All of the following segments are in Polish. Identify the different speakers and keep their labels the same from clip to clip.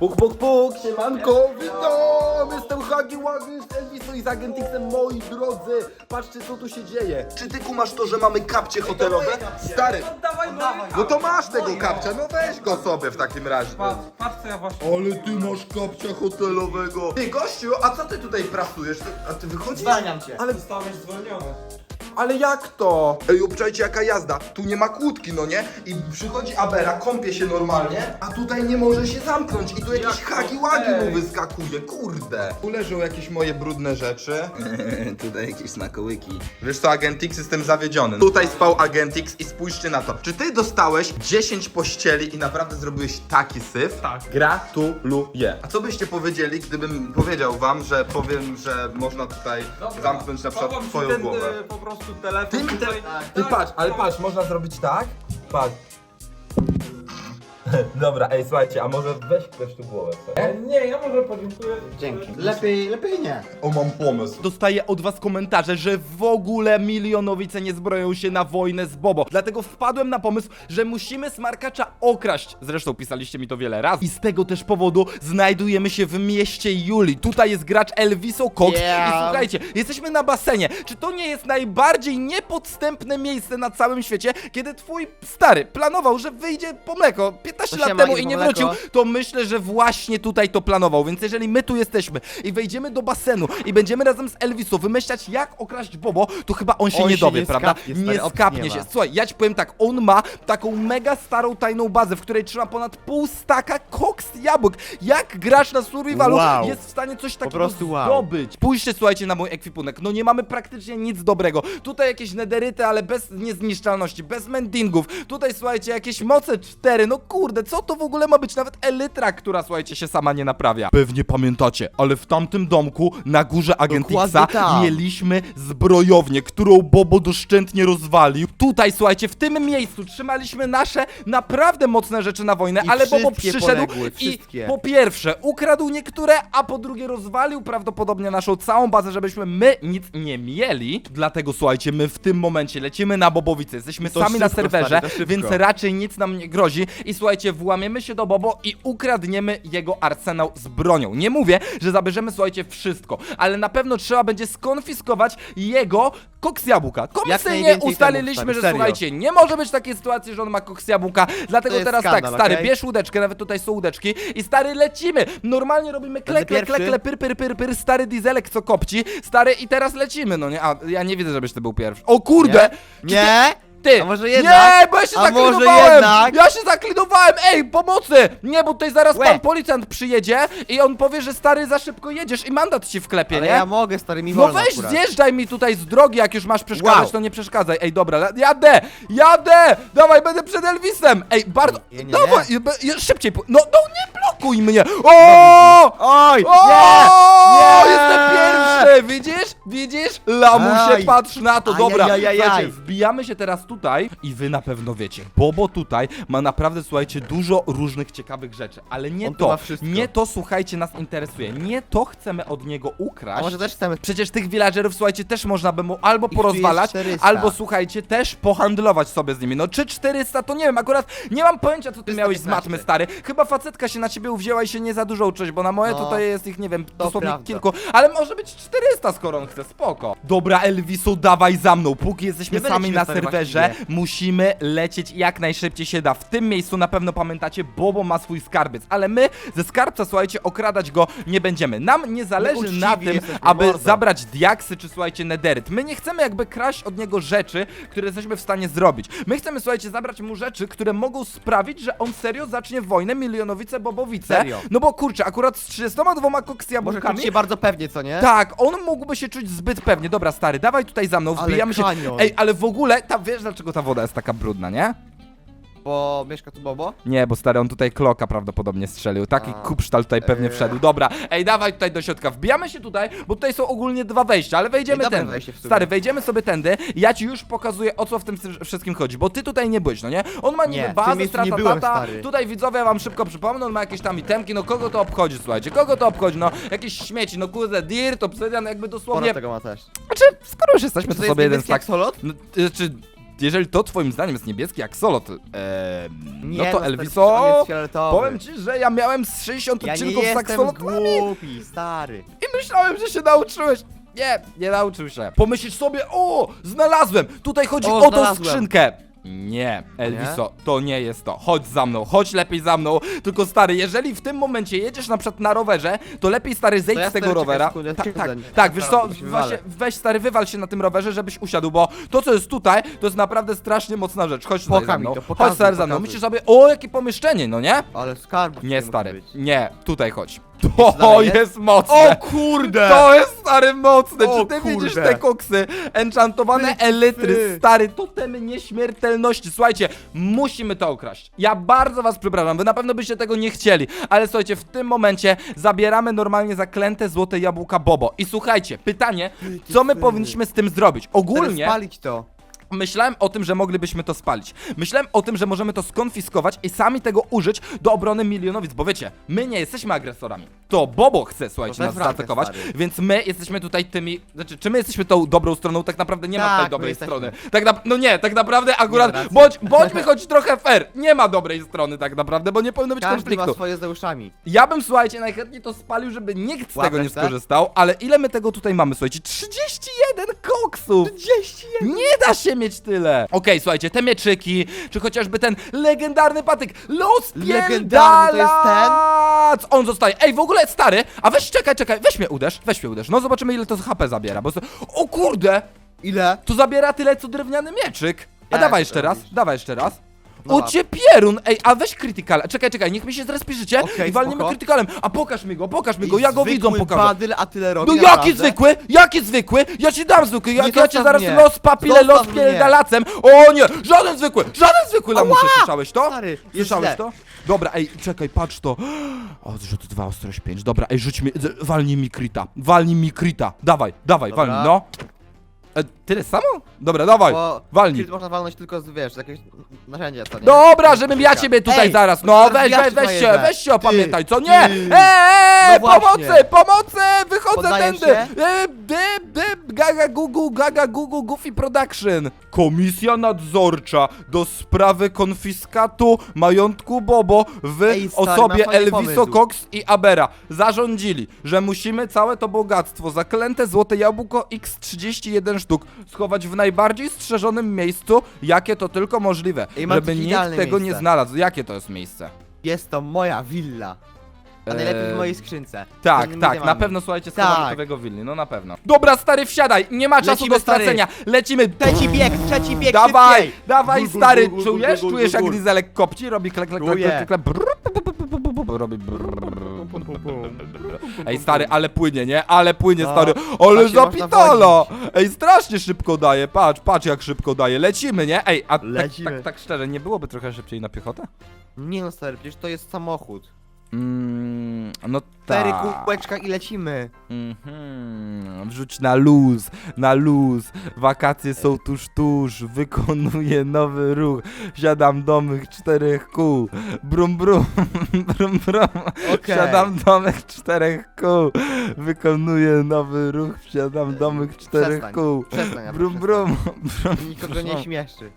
Speaker 1: Puk, puk, puk, siemanko, witam! Jestem Hagi Wagi z Elviso i z Agentixem, moi drodzy! Patrzcie, co tu się dzieje. Czy ty kumasz to, że mamy kapcie hotelowe? Stary,
Speaker 2: Oddawaj moje!
Speaker 1: no to masz tego kapcia, no weź go sobie w takim razie.
Speaker 2: Patrz, patrz co ja właśnie...
Speaker 1: Ale ty masz kapcia hotelowego. Ty, gościu, a co ty tutaj pracujesz? Ty- A ty wychodzisz?
Speaker 3: Zwalniam cię.
Speaker 1: Ale,
Speaker 2: Zostałeś zwolniony.
Speaker 1: Ale jak to? Ej, obczajcie jaka jazda. Tu nie ma kłódki, no nie? I przychodzi Abera, kąpie się normalnie, a tutaj nie może się zamknąć. I tu jakiś
Speaker 2: Jak to?
Speaker 1: hagi łagi mu wyskakuje, kurde. Tu leżą jakieś moje brudne rzeczy.
Speaker 3: Tutaj jakieś smakołyki.
Speaker 1: Wiesz co, Agentix, jestem zawiedziony. Tutaj spał Agentix i spójrzcie na to. Czy ty dostałeś 10 pościeli i naprawdę zrobiłeś taki syf?
Speaker 2: Tak.
Speaker 1: Gratuluję. A co byście powiedzieli, gdybym powiedział wam, że powiem, że można tutaj zamknąć na przykład
Speaker 2: Chowam ci
Speaker 1: twoją
Speaker 2: ten,
Speaker 1: głowę?
Speaker 2: e, po prostu telefon
Speaker 1: Tym te-
Speaker 2: tutaj.
Speaker 1: Ty patrz, ale patrz, można zrobić tak? Patrz. Dobra, ej, słuchajcie, a może weź ktoś tu głowę, co?
Speaker 2: E, Nie, ja może podziękuję.
Speaker 3: Dzięki. Lepiej, lepiej nie.
Speaker 1: O, mam pomysł.
Speaker 4: Dostaję od was komentarze, że w ogóle milionowice nie zbroją się na wojnę z Bobo. Dlatego wpadłem na pomysł, że musimy smarkacza okraść. Zresztą pisaliście mi to wiele razy. I z tego też powodu znajdujemy się w mieście Juli. Tutaj jest gracz Elviso Cox.
Speaker 3: Yeah.
Speaker 4: I słuchajcie, jesteśmy na basenie. Czy to nie jest najbardziej niepodstępne miejsce na całym świecie, kiedy twój stary planował, że wyjdzie po mleko 15
Speaker 3: To
Speaker 4: lat
Speaker 3: siema,
Speaker 4: temu i nie wrócił, to myślę, że właśnie tutaj to planował. Więc jeżeli my tu jesteśmy i wejdziemy do basenu i będziemy razem z Elviso wymyślać, jak okraść Bobo, to chyba on się
Speaker 3: On
Speaker 4: nie
Speaker 3: się
Speaker 4: dowie,
Speaker 3: nie
Speaker 4: prawda?
Speaker 3: skapnie, stary,
Speaker 4: nie
Speaker 3: opcji
Speaker 4: skapnie
Speaker 3: nie
Speaker 4: się.
Speaker 3: ma.
Speaker 4: Słuchaj, ja ci powiem tak, on ma taką mega starą tajną bazę, w której trzyma ponad pół staka koks jabłek. Jak gracz na survivalu
Speaker 3: Wow.
Speaker 4: jest w stanie coś takiego
Speaker 3: prostu wow.
Speaker 4: zdobyć? Spójrzcie, słuchajcie, na mój ekwipunek. No nie mamy praktycznie nic dobrego. Tutaj jakieś nederyty, ale bez niezniszczalności, bez mendingów. Tutaj, słuchajcie, jakieś moce 4. No kurde, co to w ogóle ma być? Nawet elytra, która, słuchajcie, się sama nie naprawia. Pewnie pamiętacie, ale w tamtym domku na górze Agentixa
Speaker 3: Dokładnie
Speaker 4: mieliśmy zbrojownię, którą Bobo doszczętnie rozwalił. Tutaj, słuchajcie, w tym miejscu trzymaliśmy nasze naprawdę mocne rzeczy na wojnę,
Speaker 3: I
Speaker 4: ale Bobo
Speaker 3: wszystkie
Speaker 4: przyszedł
Speaker 3: poległy,
Speaker 4: i
Speaker 3: wszystkie.
Speaker 4: po pierwsze ukradł niektóre, a po drugie rozwalił prawdopodobnie naszą całą bazę, żebyśmy my nic nie mieli. Dlatego słuchajcie, my w tym momencie lecimy na Bobowice, jesteśmy
Speaker 3: To
Speaker 4: sami na
Speaker 3: szybko,
Speaker 4: serwerze,
Speaker 3: stary, to szybko.
Speaker 4: więc raczej nic nam nie grozi. I słuchajcie, włamiemy się do Bobo i ukradniemy jego arsenał z bronią. Nie mówię, że zabierzemy, słuchajcie, wszystko, ale na pewno trzeba będzie skonfiskować jego koks jabłka. Komisyjnie
Speaker 3: najwięcej
Speaker 4: ustaliliśmy,
Speaker 3: temu,
Speaker 4: że
Speaker 3: stary, serio.
Speaker 4: słuchajcie, nie może być takiej sytuacji, że on ma koks jabłka, dlatego
Speaker 3: jest
Speaker 4: teraz
Speaker 3: skandal,
Speaker 4: tak, stary,
Speaker 3: okej?
Speaker 4: bierz łódeczkę, nawet tutaj są łódeczki i stary, lecimy! Normalnie robimy kle,
Speaker 3: Będę
Speaker 4: kle, kle,
Speaker 3: pierwszy?
Speaker 4: kle, pyr, pyr, pyr, pyr, stary dieselek, co kopci, stary, i teraz lecimy, no nie? A, ja nie widzę, żebyś ty był pierwszy. O kurde! Czy
Speaker 3: Nie?
Speaker 4: Ty!
Speaker 3: A może jednak?
Speaker 4: Nie, bo ja się
Speaker 3: A może
Speaker 4: zaklinowałem!
Speaker 3: jednak?
Speaker 4: Ja się zaklinowałem! Ej, pomocy! Nie, bo tutaj zaraz
Speaker 3: Łe.
Speaker 4: pan policjant przyjedzie i on powie, że stary, za szybko jedziesz i mandat ci wklepie,
Speaker 3: Ale
Speaker 4: nie?
Speaker 3: ja mogę, stary, mi
Speaker 4: No
Speaker 3: wolno
Speaker 4: weź,
Speaker 3: akurat.
Speaker 4: zjeżdżaj mi tutaj z drogi, jak już masz przeszkadzać,
Speaker 3: Wow.
Speaker 4: to nie przeszkadzaj. Ej, dobra, jadę! Jadę! Dawaj, będę przed Elvisem! Ej, bardzo...
Speaker 3: Nie, nie,
Speaker 4: Dawaj,
Speaker 3: nie.
Speaker 4: be- je- szybciej, po- no, no nie blokuj mnie! O!
Speaker 3: Oj,
Speaker 4: O!
Speaker 3: nie!
Speaker 4: Jestem pierwszy! Widzisz? Widzisz? Lamusie,
Speaker 3: Aj.
Speaker 4: patrz na to, dobra.
Speaker 3: Ajajajajaj.
Speaker 4: Słuchajcie, wbijamy się teraz tutaj i wy na pewno wiecie. Bobo tutaj ma naprawdę, słuchajcie, dużo różnych ciekawych rzeczy, ale nie
Speaker 3: On
Speaker 4: to.
Speaker 3: ma wszystko.
Speaker 4: Nie to, słuchajcie, nas interesuje. Nie to chcemy od niego ukraść.
Speaker 3: A może też chcemy...
Speaker 4: Przecież tych villagerów, słuchajcie, też można by mu albo
Speaker 3: jest
Speaker 4: porozwalać,
Speaker 3: 400.
Speaker 4: albo słuchajcie, też pohandlować sobie z nimi. No czy 400 to nie wiem, akurat nie mam pojęcia, co ty miałeś z
Speaker 3: 315.
Speaker 4: matmy, stary. Chyba facetka się na ciebie uwzięła i się nie za dużo uczyć, bo na moje
Speaker 3: No,
Speaker 4: tutaj jest ich, nie wiem, dosłownie
Speaker 3: prawda.
Speaker 4: kilku. Ale może być 400, skoro on chce, spoko. Dobra, Elviso, dawaj za mną. Póki jesteśmy
Speaker 3: Nie
Speaker 4: sami na serwerze, musimy lecieć jak najszybciej się da. W tym miejscu na pewno pamiętacie, Bobo ma swój skarbiec, ale my ze skarbca, słuchajcie, okradać go nie będziemy. Nam nie zależy
Speaker 3: uczciwi
Speaker 4: na tym,
Speaker 3: jesteśmy,
Speaker 4: aby
Speaker 3: mordo.
Speaker 4: zabrać diaksy czy słuchajcie nederyt. My nie chcemy jakby kraść od niego rzeczy, które jesteśmy w stanie zrobić. My chcemy słuchajcie zabrać mu rzeczy, które mogą sprawić, że on serio zacznie wojnę milionowice bobowice.
Speaker 3: Serio.
Speaker 4: No bo kurczę, akurat z 32 koks
Speaker 3: Może czuć się bardzo pewnie, co nie?
Speaker 4: Tak, on mógłby się czuć zbyt pewnie. Dobra, stary, dawaj tutaj za mną,
Speaker 3: Ale
Speaker 4: wbijamy się. Ej, ale w ogóle, ta, wiesz dlaczego ta woda jest taka brudna, nie?
Speaker 3: Bo mieszka tu Bobo?
Speaker 4: Nie, bo stary, on tutaj kloka prawdopodobnie strzelił. Taki
Speaker 3: A.
Speaker 4: kupsztal tutaj pewnie
Speaker 3: Eee.
Speaker 4: wszedł. Dobra, ej, dawaj tutaj do środka. Wbijamy się tutaj, bo tutaj są ogólnie dwa wejścia, ale wejdziemy
Speaker 3: Ej, dobre
Speaker 4: tędy.
Speaker 3: wejście w sumie.
Speaker 4: Stary, wejdziemy sobie tędy. Ja ci już pokazuję, o co w tym wszystkim chodzi, bo ty tutaj nie byłeś, no nie? On ma
Speaker 3: Nie,
Speaker 4: niby
Speaker 3: w tym
Speaker 4: bazę,
Speaker 3: miejscu nie
Speaker 4: strata,
Speaker 3: byłem,
Speaker 4: tata.
Speaker 3: stary.
Speaker 4: Tutaj widzowie wam szybko przypomnę, on ma jakieś tam itemki, no kogo to obchodzi, słuchajcie? Kogo to obchodzi? No, jakieś śmieci, no kurde, dirt, obsydian, jakby
Speaker 3: Sporo
Speaker 4: dosłownie...
Speaker 3: tego ma też.
Speaker 4: Znaczy, skoro już jesteśmy,
Speaker 3: Czy
Speaker 4: to
Speaker 3: to jest
Speaker 4: sobie jeden
Speaker 3: niebieski jak
Speaker 4: stak...
Speaker 3: solot?
Speaker 4: No, y, czy jeżeli to twoim zdaniem jest niebieski aksolot,
Speaker 3: Nie,
Speaker 4: no to
Speaker 3: stary,
Speaker 4: Elviso,
Speaker 3: jest fioletowy.
Speaker 4: powiem ci, że ja miałem z 60
Speaker 3: Ja nie
Speaker 4: odcinków z
Speaker 3: jestem
Speaker 4: aksolotami
Speaker 3: głupi, stary.
Speaker 4: i myślałem, że się nauczyłeś. Nie, nie nauczył się. Pomyślisz sobie, o, znalazłem, tutaj chodzi
Speaker 3: O,
Speaker 4: o, tą
Speaker 3: znalazłem.
Speaker 4: skrzynkę. Nie, Elviso, to nie jest to. Chodź za mną, chodź lepiej za mną. Tylko stary, jeżeli w tym momencie jedziesz na przykład na rowerze, to lepiej stary zejdź
Speaker 3: To ja
Speaker 4: z tego
Speaker 3: stary, czekaj
Speaker 4: rowera.
Speaker 3: sekundę,
Speaker 4: tak, tak,
Speaker 3: sekundę.
Speaker 4: tak, wiesz co,
Speaker 3: się
Speaker 4: właśnie, weź stary, wywal się na tym rowerze, żebyś usiadł, bo to co jest tutaj, to jest naprawdę strasznie mocna rzecz. Chodź tutaj
Speaker 3: Pokaż
Speaker 4: za
Speaker 3: mi
Speaker 4: mną.
Speaker 3: to,
Speaker 4: Chodź
Speaker 3: pokazuj,
Speaker 4: stary za mną.
Speaker 3: pokazuj.
Speaker 4: Myślisz sobie, o jakie pomieszczenie, no nie?
Speaker 3: Ale skarb.
Speaker 4: Nie stary, nie, tutaj chodź. To
Speaker 3: dalej jest?
Speaker 4: jest mocne.
Speaker 3: O kurde!
Speaker 4: To jest stary mocne,
Speaker 3: O
Speaker 4: czy ty widzisz
Speaker 3: kurde.
Speaker 4: te koksy? Enchantowane
Speaker 3: Ty,
Speaker 4: elitry,
Speaker 3: ty.
Speaker 4: stary, totemy nieśmiertelności. Słuchajcie, musimy to ukraść. Ja bardzo was przepraszam, wy na pewno byście tego nie chcieli, ale słuchajcie, w tym momencie zabieramy normalnie zaklęte złote jabłka Bobo. I słuchajcie, pytanie, co my powinniśmy z tym zrobić? Ogólnie
Speaker 3: Ogólnie. spalić to.
Speaker 4: Myślałem o tym, że moglibyśmy to spalić. Myślałem o tym, że możemy to skonfiskować i sami tego użyć do obrony milionowic, bo wiecie, my nie jesteśmy agresorami. To Bobo chce, słuchajcie,
Speaker 3: To
Speaker 4: nas
Speaker 3: jest
Speaker 4: zaatakować,
Speaker 3: stary.
Speaker 4: więc my jesteśmy tutaj tymi, znaczy, czy my jesteśmy tą dobrą stroną? Tak naprawdę nie ma
Speaker 3: Tak,
Speaker 4: tej
Speaker 3: my
Speaker 4: dobrej
Speaker 3: jesteśmy.
Speaker 4: strony. Tak na, no nie, tak naprawdę akurat,
Speaker 3: racji.
Speaker 4: bądź, bądźmy choć trochę fair, nie ma dobrej strony tak naprawdę, bo nie powinno być
Speaker 3: Każdy ma
Speaker 4: konfliktu.
Speaker 3: swoje z uszami.
Speaker 4: Ja bym, słuchajcie, najchętniej to spalił, żeby nikt z tego nie
Speaker 3: tak?
Speaker 4: skorzystał, ale ile my tego tutaj mamy, słuchajcie? 31 koksów! 31! Nie da się mieć tyle! Okej, słuchajcie, te mieczyki, czy chociażby ten legendarny patyk, Los
Speaker 3: Legendarny to jest
Speaker 4: Pierdalac! On zostaje. Ej, w ogóle stary, a weź, czekaj, czekaj, weź mnie uderz, weź mnie uderz. No zobaczymy ile to HP zabiera, bo... O kurde!
Speaker 3: Ile?
Speaker 4: To zabiera tyle, co drewniany mieczyk. A
Speaker 3: Jak
Speaker 4: dawaj jeszcze raz,
Speaker 3: robisz?
Speaker 4: dawaj jeszcze raz.
Speaker 3: No
Speaker 4: cię pierun! Ej, a weź krytykal. Czekaj, czekaj, niech mi się zrespiżycie
Speaker 3: Okej,
Speaker 4: i walniemy
Speaker 3: spoko.
Speaker 4: krytykalem. A pokaż mi go, pokaż mi go, ja go widzą pokażę.
Speaker 3: badyl, a tyle robi,
Speaker 4: No
Speaker 3: naprawdę?
Speaker 4: jaki zwykły? Jaki zwykły? Ja ci dam zwykły, ja,
Speaker 3: Nie
Speaker 4: ja cię
Speaker 3: zostaw
Speaker 4: zaraz
Speaker 3: mnie.
Speaker 4: los papile, los
Speaker 3: mnie.
Speaker 4: pierdalacem. O nie, żaden zwykły, żaden zwykły lamusie, słyszałeś to?
Speaker 3: Stary, jest
Speaker 4: Słyszałeś
Speaker 3: źle.
Speaker 4: to? Dobra, ej, czekaj, patrz to. O, rzut 2, ostrość 5. Dobra, ej, rzuć mi, z- walnij mi krita, walnij mi krita. Dawaj, dawaj,
Speaker 3: Dobra.
Speaker 4: walnij, no. E, tyle samo? Dobra, dawaj,
Speaker 3: Bo
Speaker 4: walnij.
Speaker 3: Kit można walnąć tylko z, wiesz, z jakiegoś narzędzia, co nie?
Speaker 4: Dobra, żebym ja ciebie tutaj
Speaker 3: Ej,
Speaker 4: zaraz, no
Speaker 3: zaraz
Speaker 4: weź,
Speaker 3: ja
Speaker 4: weź, weź się, weź się opamiętaj, co nie?
Speaker 3: ty.
Speaker 4: Eee,
Speaker 3: No właśnie.
Speaker 4: pomocy, pomocy, wychodzę
Speaker 3: Poddajesz
Speaker 4: tędy.
Speaker 3: się?
Speaker 4: Eee, dyb, dyb, gaga gugu, gaga gugu, goofy production. Komisja nadzorcza do sprawy konfiskatu majątku Bobo w
Speaker 3: Ej, stary,
Speaker 4: osobie
Speaker 3: fajny
Speaker 4: Elviso
Speaker 3: pomysł.
Speaker 4: Cox i Abera zarządzili, że musimy całe to bogactwo, zaklęte złote jabłko X31 sztuk, schować w najbardziej strzeżonym miejscu, jakie to tylko możliwe,
Speaker 3: mam
Speaker 4: żeby
Speaker 3: takie
Speaker 4: nikt
Speaker 3: idealne
Speaker 4: tego nie
Speaker 3: miejsce.
Speaker 4: znalazł. Jakie to jest miejsce?
Speaker 3: Jest to moja willa. A najlepiej w mojej skrzynce.
Speaker 4: Tak, tak, na
Speaker 3: mamy.
Speaker 4: pewno słuchajcie,
Speaker 3: Tak.
Speaker 4: jego willi, no na pewno. Dobra, stary, wsiadaj, nie ma czasu
Speaker 3: Lecimy,
Speaker 4: do
Speaker 3: stary.
Speaker 4: stracenia, lecimy.
Speaker 3: Trzeci bieg, trzeci bieg,
Speaker 4: Dawaj,
Speaker 3: szybciej!
Speaker 4: dawaj stary, czujesz? Czujesz jak
Speaker 3: gul.
Speaker 4: Grizelek kopci? Robi klek, klek, klek,
Speaker 3: Czuję.
Speaker 4: klek, klek, brrr, robi brrr. Ej stary, ale płynie, nie? Ale płynie
Speaker 3: No,
Speaker 4: stary, ale
Speaker 3: tak się
Speaker 4: zapitala! Ej, strasznie szybko daje, patrz, patrz jak szybko daje, lecimy, nie? Ej, a tak,
Speaker 3: Lecimy.
Speaker 4: tak, tak szczerze, nie byłoby trochę szybciej na piechotę?
Speaker 3: Nie no stary, przecież to jest samochód.
Speaker 4: Mm, no
Speaker 3: Cztery
Speaker 4: tak.
Speaker 3: kółeczka i lecimy.
Speaker 4: Mhm, wrzuć na luz, na luz. Wakacje są tuż, tuż. Wykonuję nowy ruch. Siadam do mych czterech kół. Brum, brum, brum, brum.
Speaker 3: Okej.
Speaker 4: Wsiadam do mych czterech kół. Wykonuję nowy ruch. Wsiadam do mych czterech
Speaker 3: Przestań.
Speaker 4: kół.
Speaker 3: Przestań,
Speaker 4: Brum,
Speaker 3: przestań.
Speaker 4: brum, brum.
Speaker 3: Nikogo nie śmieszy.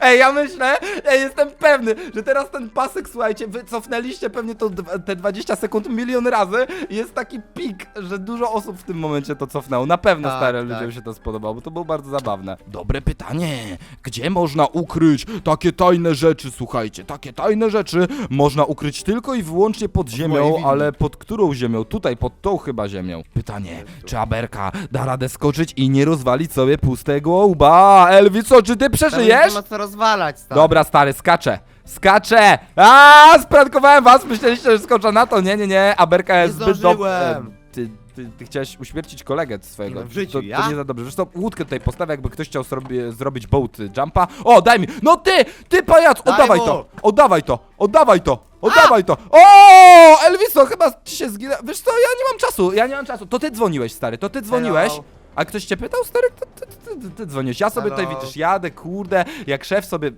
Speaker 4: Ej, ja myślę, ej, jestem pewny, że teraz ten pasek, słuchajcie, wy cofnęliście pewnie to, te 20 sekund milion razy i jest taki pik, że dużo osób w tym momencie to cofnęło. Na pewno
Speaker 3: Tak,
Speaker 4: stare
Speaker 3: tak.
Speaker 4: ludziom się to spodobało, bo to było bardzo zabawne. Dobre pytanie. Gdzie można ukryć takie tajne rzeczy, słuchajcie? Takie tajne rzeczy można ukryć tylko i wyłącznie pod ziemią, ale pod którą ziemią? Tutaj, pod tą chyba ziemią. Pytanie, czy Aberka da radę skoczyć i nie rozwalić sobie pustego łba? Elwico, czy ty przeżyjesz?
Speaker 3: Rozwalać, stary.
Speaker 4: Dobra, stary, skaczę. Skaczę! A, sprankowałem was! Myśleliście, że skoczę na to? Nie, nie, nie. Aberka jest zbyt dobra.
Speaker 3: zdążyłem.
Speaker 4: Ty, ty, ty chciałeś uśmiercić kolegę swojego.
Speaker 3: Nie no, w życiu,
Speaker 4: to, to
Speaker 3: ja?
Speaker 4: nie za dobrze. Zresztą łódkę tutaj postawię, jakby ktoś chciał sobie zrobić boat jumpa. O, daj mi! No ty! Ty pajac!
Speaker 3: Daj
Speaker 4: Oddawaj
Speaker 3: mu!
Speaker 4: to! Oddawaj to! Oddawaj to! Oddawaj to! O! Elviso, chyba ci się zginęło. Wiesz co, ja nie mam czasu, ja nie mam czasu. To ty dzwoniłeś, stary, to ty dzwoniłeś.
Speaker 3: Hello.
Speaker 4: A ktoś cię pytał, stary? Ty, ty, ty, ty, ty dzwoniłeś. Ja sobie tutaj widzisz, jadę, kurde, jak szef sobie.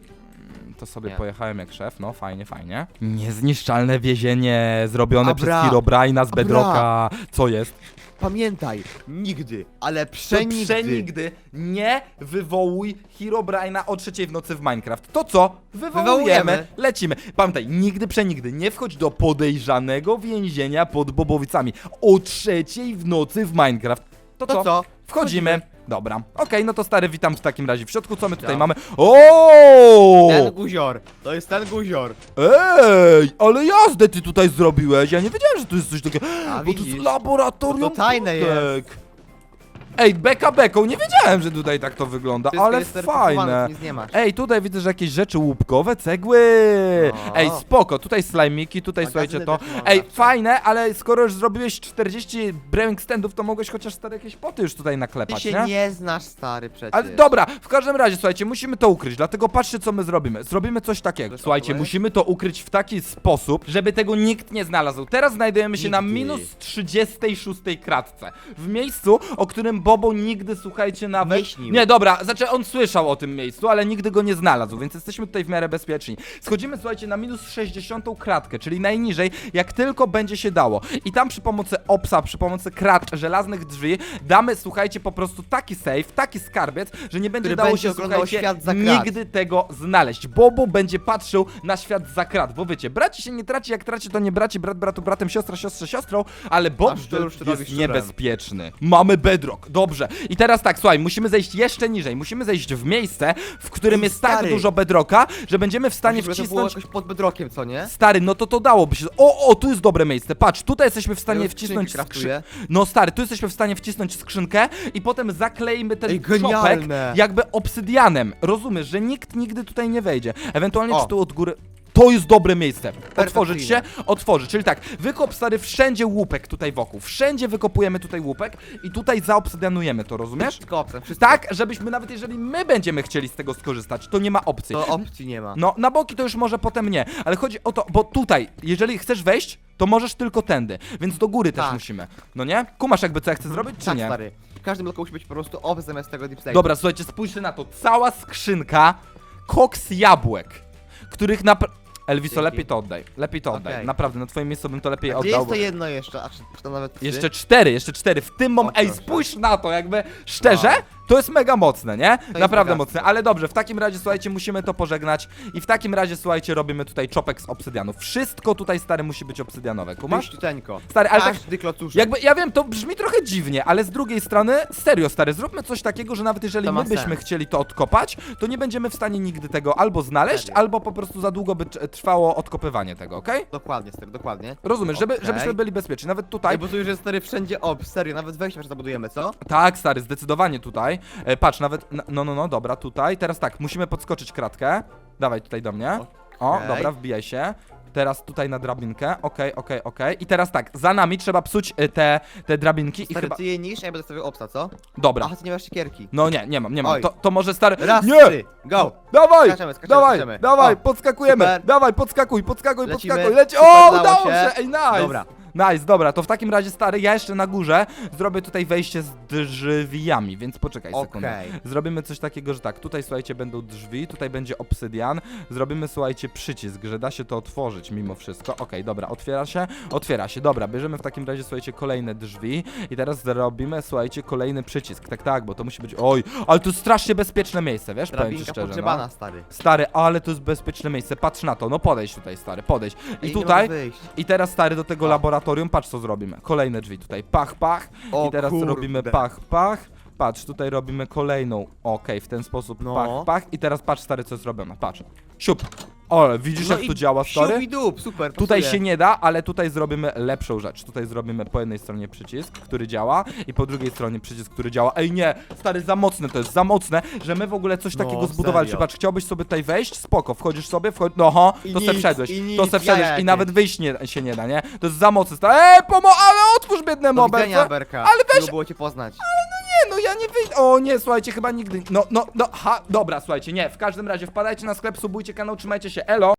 Speaker 4: To sobie
Speaker 3: Nie.
Speaker 4: pojechałem jak szef, no fajnie, fajnie. Niezniszczalne więzienie zrobione
Speaker 3: Abra.
Speaker 4: przez Herobrine'a z
Speaker 3: Abra.
Speaker 4: Bedrocka. Co jest?
Speaker 3: pamiętaj, nigdy, ale
Speaker 4: To
Speaker 3: przenigdy.
Speaker 4: przenigdy nie wywołuj Herobrine'a o trzeciej w nocy w Minecraft. To co? Wywołujemy,
Speaker 3: Wywołujemy.
Speaker 4: lecimy. Pamiętaj, nigdy przenigdy nie wchodź do podejrzanego więzienia pod Bobowicami o trzeciej w nocy w Minecraft. To,
Speaker 3: To
Speaker 4: co?
Speaker 3: co?
Speaker 4: Wchodzimy. Dobra, okej, no to stary, witam w takim razie. W środku co my tutaj mamy? O!
Speaker 3: Ten guzior, to jest ten guzior.
Speaker 4: Ej, ale jazdę ty tutaj zrobiłeś. Ja nie wiedziałem, że tu jest coś takiego.
Speaker 3: A,
Speaker 4: Bo to jest
Speaker 3: widzisz?
Speaker 4: laboratorium.
Speaker 3: To tajne
Speaker 4: plotek. Ej, beka beką, nie wiedziałem, że tutaj tak to wygląda,
Speaker 3: Wszystko
Speaker 4: ale
Speaker 3: jest certyfikowane,
Speaker 4: fajne.
Speaker 3: Nic nie masz.
Speaker 4: Ej, tutaj widzę, że jakieś rzeczy łupkowe, cegły.
Speaker 3: No.
Speaker 4: Ej, spoko, tutaj slajmiki, tutaj
Speaker 3: Magazyny
Speaker 4: słuchajcie to.
Speaker 3: też
Speaker 4: Ej, fajne, ale skoro już zrobiłeś 40 brewing standów, to mogłeś chociaż stare jakieś poty już tutaj
Speaker 3: Ty
Speaker 4: naklepać,
Speaker 3: się
Speaker 4: nie?
Speaker 3: nie znasz, stary, przecież.
Speaker 4: Ale dobra, w każdym razie, słuchajcie, musimy to ukryć, dlatego patrzcie, co my zrobimy. Zrobimy coś takiego. Słuchajcie, musimy to ukryć w taki sposób, żeby tego nikt nie znalazł. Teraz znajdujemy się na
Speaker 3: Nigdy.
Speaker 4: minus 36 kratce. W miejscu, o którym Bobo nigdy, słuchajcie, nawet...
Speaker 3: Nie śnił.
Speaker 4: Nie, dobra, znaczy on słyszał o tym miejscu, ale nigdy go nie znalazł, więc jesteśmy tutaj w miarę bezpieczni. Schodzimy, słuchajcie, na minus 60 kratkę, czyli najniżej, jak tylko będzie się dało. I tam przy pomocy opsa, przy pomocy krat, żelaznych drzwi, damy, słuchajcie, po prostu taki safe, taki skarbiec, że nie będzie
Speaker 3: Który
Speaker 4: dało
Speaker 3: będzie
Speaker 4: się,
Speaker 3: oglądał
Speaker 4: słuchajcie,
Speaker 3: świat za krat.
Speaker 4: nigdy tego znaleźć. Bobo będzie patrzył na świat za krat, bo wiecie, braci się nie traci, jak traci to nie braci, brat bratu bratem, siostra siostrze siostrą, ale Bob
Speaker 3: szczur
Speaker 4: jest
Speaker 3: szczurem.
Speaker 4: niebezpieczny. Mamy bedrock, dobrze. I teraz tak, słuchaj, musimy zejść jeszcze niżej, musimy zejść w miejsce, w którym
Speaker 3: Ej,
Speaker 4: jest tak
Speaker 3: stary.
Speaker 4: dużo bedrocka, że będziemy w stanie
Speaker 3: Żeby to było
Speaker 4: wcisnąć...
Speaker 3: jakoś pod bedrokiem, co nie?
Speaker 4: Stary, no to to dałoby się. O, o, tu jest dobre miejsce. Patrz, tutaj jesteśmy w stanie wcisnąć
Speaker 3: craftuję.
Speaker 4: No stary, tu jesteśmy w stanie wcisnąć skrzynkę i potem zakleimy ten
Speaker 3: Ej,
Speaker 4: czopek
Speaker 3: genialne.
Speaker 4: jakby obsydianem. Rozumiesz, że nikt nigdy tutaj nie wejdzie. Ewentualnie
Speaker 3: O.
Speaker 4: czy tu od góry. To jest dobre miejsce. Otworzyć się, otworzyć. Czyli tak, wykop stary wszędzie łupek tutaj wokół. Wszędzie wykopujemy tutaj łupek i tutaj zaobsydianujemy to, rozumiesz?
Speaker 3: Obcem, wszystko.
Speaker 4: Tak, żebyśmy nawet jeżeli my będziemy chcieli z tego skorzystać, to nie ma opcji.
Speaker 3: To opcji nie ma.
Speaker 4: No, na boki to już może potem nie, ale chodzi o to, bo tutaj, jeżeli chcesz wejść, to możesz tylko tędy, więc do góry też
Speaker 3: Tak.
Speaker 4: musimy. No nie? Kumasz jakby co ja chcę zrobić, czy
Speaker 3: tak,
Speaker 4: nie?
Speaker 3: stary. W każdym bloku musi być po prostu ob zamiast tego deep
Speaker 4: Dobra, słuchajcie, spójrzcie na to. Cała skrzynka koks jabłek, których na... Elviso,
Speaker 3: Dzięki.
Speaker 4: lepiej to oddaj. Lepiej to oddaj.
Speaker 3: Okej.
Speaker 4: Naprawdę, na twoim miejscu bym to lepiej
Speaker 3: A Gdzie
Speaker 4: oddał.
Speaker 3: jest to jedno jeszcze? A czy, czy to nawet trzy?
Speaker 4: Jeszcze cztery, jeszcze cztery. W tym
Speaker 3: O,
Speaker 4: momencie. Ej,
Speaker 3: proszę.
Speaker 4: spójrz na to, jakby szczerze,
Speaker 3: Wow.
Speaker 4: To jest mega mocne, nie? Naprawdę mocne. Ale dobrze, w takim razie słuchajcie, musimy to pożegnać. I w takim razie, słuchajcie, robimy tutaj czopek z obsydianu. Wszystko tutaj stary musi być obsydianowe. Kumasz?
Speaker 3: Masz?
Speaker 4: Stary, ale tak.
Speaker 3: Każdy klocuszek.
Speaker 4: Jakby, ja wiem, to brzmi trochę dziwnie, ale z drugiej strony, serio stary, zróbmy coś takiego, że nawet jeżeli
Speaker 3: To
Speaker 4: my byśmy
Speaker 3: sens.
Speaker 4: chcieli to odkopać, to nie będziemy w stanie nigdy tego albo znaleźć,
Speaker 3: Serio.
Speaker 4: albo po prostu za długo by trwało odkopywanie tego, okej?
Speaker 3: Dokładnie, stary, dokładnie.
Speaker 4: Rozumiesz, żeby,
Speaker 3: Okej.
Speaker 4: żebyśmy byli bezpieczni. Nawet tutaj
Speaker 3: Ej, bo tu już jest stary wszędzie ob, serio, nawet wejście że zabudujemy, co?
Speaker 4: Tak, stary, zdecydowanie tutaj. E, patrz, nawet. No, no, no, dobra, tutaj. Teraz tak, musimy podskoczyć kratkę. Dawaj tutaj do mnie. O,
Speaker 3: Okej.
Speaker 4: dobra, wbijaj się. Teraz tutaj na drabinkę. Okej, okej, okej. I teraz tak, za nami trzeba psuć e, te, te drabinki i
Speaker 3: Stary,
Speaker 4: chyba.
Speaker 3: ty je niż, a ja będę stawiał obsta, co?
Speaker 4: Dobra.
Speaker 3: Aha, ty nie masz siekierki.
Speaker 4: No nie, nie mam, nie mam.
Speaker 3: Oj.
Speaker 4: To, to może stary.
Speaker 3: Raz,
Speaker 4: nie!
Speaker 3: trzy, go!
Speaker 4: Dawaj!
Speaker 3: Skaczemy, skaczemy,
Speaker 4: dawaj,
Speaker 3: skaczemy.
Speaker 4: dawaj,
Speaker 3: O,
Speaker 4: podskakujemy!
Speaker 3: super.
Speaker 4: Dawaj, podskakuj, podskakuj,
Speaker 3: Lecimy.
Speaker 4: podskakuj, leci!
Speaker 3: Super,
Speaker 4: O,
Speaker 3: udało
Speaker 4: udało
Speaker 3: się.
Speaker 4: się! Ej, nice!
Speaker 3: Dobra.
Speaker 4: Nice, dobra, to w takim razie stary, ja jeszcze na górze zrobię tutaj wejście z drzwiami, więc poczekaj sekundę.
Speaker 3: Okej.
Speaker 4: Zrobimy coś takiego, że tak, tutaj słuchajcie będą drzwi, tutaj będzie obsydian, zrobimy słuchajcie przycisk, że da się to otworzyć mimo wszystko. Okej, dobra, otwiera się, otwiera się, dobra, bierzemy w takim razie słuchajcie kolejne drzwi i teraz zrobimy słuchajcie kolejny przycisk, tak, tak, bo to musi być, oj, ale to jest strasznie bezpieczne miejsce, wiesz, powiem ci
Speaker 3: Drabinka
Speaker 4: szczerze,
Speaker 3: pogrzebana,
Speaker 4: no.
Speaker 3: stary.
Speaker 4: Stary, ale to jest bezpieczne miejsce, patrz na to, no podejdź tutaj stary, podejdź. I
Speaker 3: Ej, nie
Speaker 4: tutaj,
Speaker 3: wyjść.
Speaker 4: i teraz stary do tego
Speaker 3: O.
Speaker 4: laboratorium, patrz co zrobimy. Kolejne drzwi tutaj, pach, pach.
Speaker 3: O
Speaker 4: I teraz
Speaker 3: kurde.
Speaker 4: robimy pach, pach. Patrz, tutaj robimy kolejną. Okej, w ten sposób
Speaker 3: No.
Speaker 4: pach, pach. I teraz patrz stary co jest robione, patrz. Siup. O, widzisz jak
Speaker 3: No i
Speaker 4: to działa stary?
Speaker 3: siup-i-dup, super,
Speaker 4: Tutaj
Speaker 3: pasuje.
Speaker 4: się nie da, ale tutaj zrobimy lepszą rzecz. Tutaj zrobimy po jednej stronie przycisk, który działa i po drugiej stronie przycisk, który działa. Ej nie, stary, za mocne to jest, za mocne, że my w ogóle coś
Speaker 3: No,
Speaker 4: takiego zbudowali.
Speaker 3: serio.
Speaker 4: Czy patrz, chciałbyś sobie tutaj wejść? Spoko, wchodzisz sobie, wchodź, no ho,
Speaker 3: I
Speaker 4: to se
Speaker 3: nic,
Speaker 4: wszedłeś,
Speaker 3: i nic,
Speaker 4: to se wszedłeś
Speaker 3: jaja
Speaker 4: i nawet
Speaker 3: jakieś.
Speaker 4: wyjść nie, się nie da, nie? To jest za mocne, stary. Ej, pomo, ale otwórz biedne
Speaker 3: Do
Speaker 4: mobe.
Speaker 3: widzenia,
Speaker 4: co?
Speaker 3: Berka.
Speaker 4: Ale weź-
Speaker 3: Miło było cię poznać.
Speaker 4: Nie, no ja nie wyjdę. O nie, słuchajcie, chyba nigdy. No, no, no, ha, dobra, słuchajcie, nie. W każdym razie wpadajcie na sklep, subujcie kanał, trzymajcie się, elo.